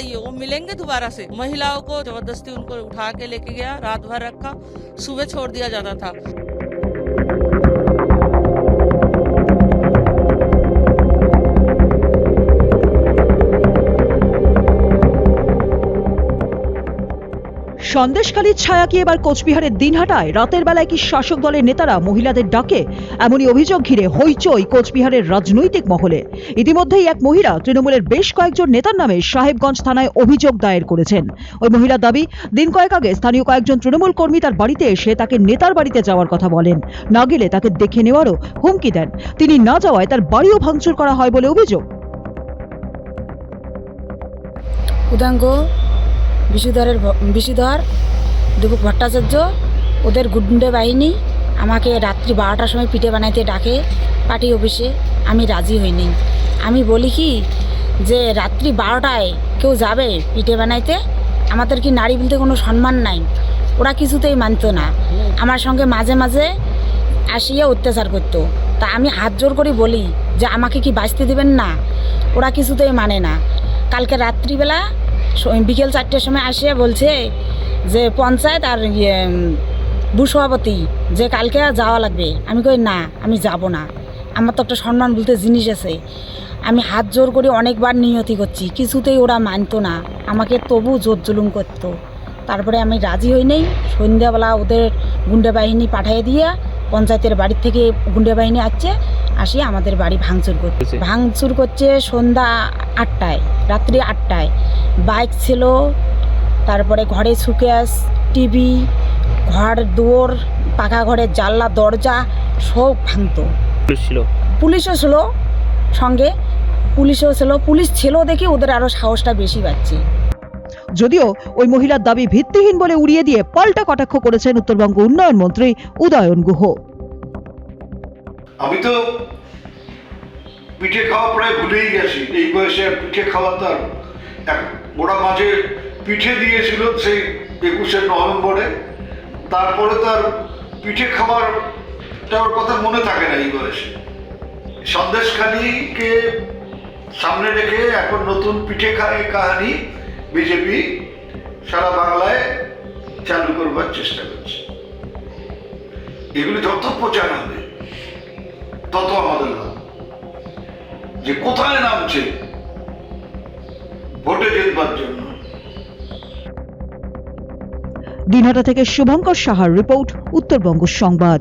लेंगे दोबारा से। महिलाओं को ज़बरदस्ती उनको उठा के लेके गया, रात भर रखा, सुबह छोड़ दिया जाता था। সন্দেশখালীর ছায়া কি এবার কোচবিহারের দিনহাটায়? রাতের বেলায় কি শাসক দলের নেতারা মহিলাদের ডাকে? এমনই অভিযোগ ঘিরে হইচই কোচবিহারের রাজনৈতিক মহলে। ইতিমধ্যেই এক মহিলা, তৃণমূলের বেশ কয়েকজন নেতার নামে সাহেবগঞ্জ থানায় অভিযোগ দায়ের করেছেন। ওই মহিলার দাবি, দিন কয়েক আগে স্থানীয় কয়েকজন তৃণমূল কর্মী তার বাড়িতে এসে তাকে নেতার বাড়িতে যাওয়ার কথা বলেন। না গেলে তাকে দেখে নেওয়ারও হুমকি দেন। তিনি না যাওয়ায় তার বাড়িও ভাঙচুর করা হয় বলে অভিযোগ। উদাঙ্গ বিশুধরের বিশুধর দুপুক ভট্টাচার্য, ওদের গুন্ডে বাহিনী আমাকে রাত্রি বারোটার সময় পিঠে বানাইতে ডাকে পার্টি অফিসে। আমি রাজি হইনি। আমি বলি কি যে রাত্রি বারোটায় কেউ যাবে পিঠে বানাইতে? আমাদের কি নারী বলতে কোনো সম্মান নাই? ওরা কিছুতেই মানতো না। আমার সঙ্গে মাঝে মাঝে আসিয়া অত্যাচার করতো। তা আমি হাত জোর করে বলি যে আমাকে কি বাঁচতে দেবেন না? ওরা কিছুতেই মানে না। কালকে রাত্রিবেলা বিকেল চারটের সময় আসিয়া বলছে যে পঞ্চায়েত আর ইয়ে ভূসভাপতি যে কালকে যাওয়া লাগবে। আমি কই না আমি যাব না। আমার তো একটা সম্মান বলতে জিনিস আছে। আমি হাত জোর করে অনেকবার নিয়তি করছি। কিছুতেই ওরা মানতো না। আমাকে তবু জোর জুলুম করতো। তারপরে আমি রাজি হই নেই। সন্ধ্যাবেলা ওদের গুন্ডে বাহিনী পাঠিয়ে দিয়ে পঞ্চায়েতের বাড়ির থেকে গুন্ডে বাহিনী আসছে আসি আমাদের বাড়ি ভাঙচুর করছে? ভাঙচুর করছে সন্ধ্যা আটটায় রাত্রি আটটায়। বাইক ছিল তারপরে ঘরে সুকেস টিভি ঘর দুয়ার পাকা ঘরের জানলা দরজা সব ভাঙতো। পুলিশ ছিল? পুলিশও ছিল সঙ্গে পুলিশও ছিল। পুলিশ ছিল দেখে ওদের আরও সাহসটা বেশি পাচ্ছে। যদিও ওই মহিলার দাবি ভিত্তিহীন বলে উড়িয়ে দিয়ে পাল্টা কটাক্ষ করেছেন উত্তরবঙ্গ উন্নয়ন মন্ত্রী উদয়ন গুহ। আমি তো পিঠে খাওয়া প্রায় ভুলেই গেছি। এই বয়সে পিঠে খাওয়া এক ওরা মাঝে পিঠে দিয়েছিল সেই একুশে নভেম্বরে। তারপরে তার পিঠে খাওয়ার তার কথা মনে থাকে না এই বয়সে। সন্দেশখালীকে সামনে রেখে এখন নতুন পিঠে খায় কাহানি বিজেপি সারা বাংলায় চালু করবার চেষ্টা করছে। এগুলি যত প্রচার হবে, তত আমাদের লাভ। যে কোথায় নামছে ভোটে জিতবার জন্য। দিনহাটা থেকে শুভঙ্কর সাহার রিপোর্ট উত্তরবঙ্গ সংবাদ।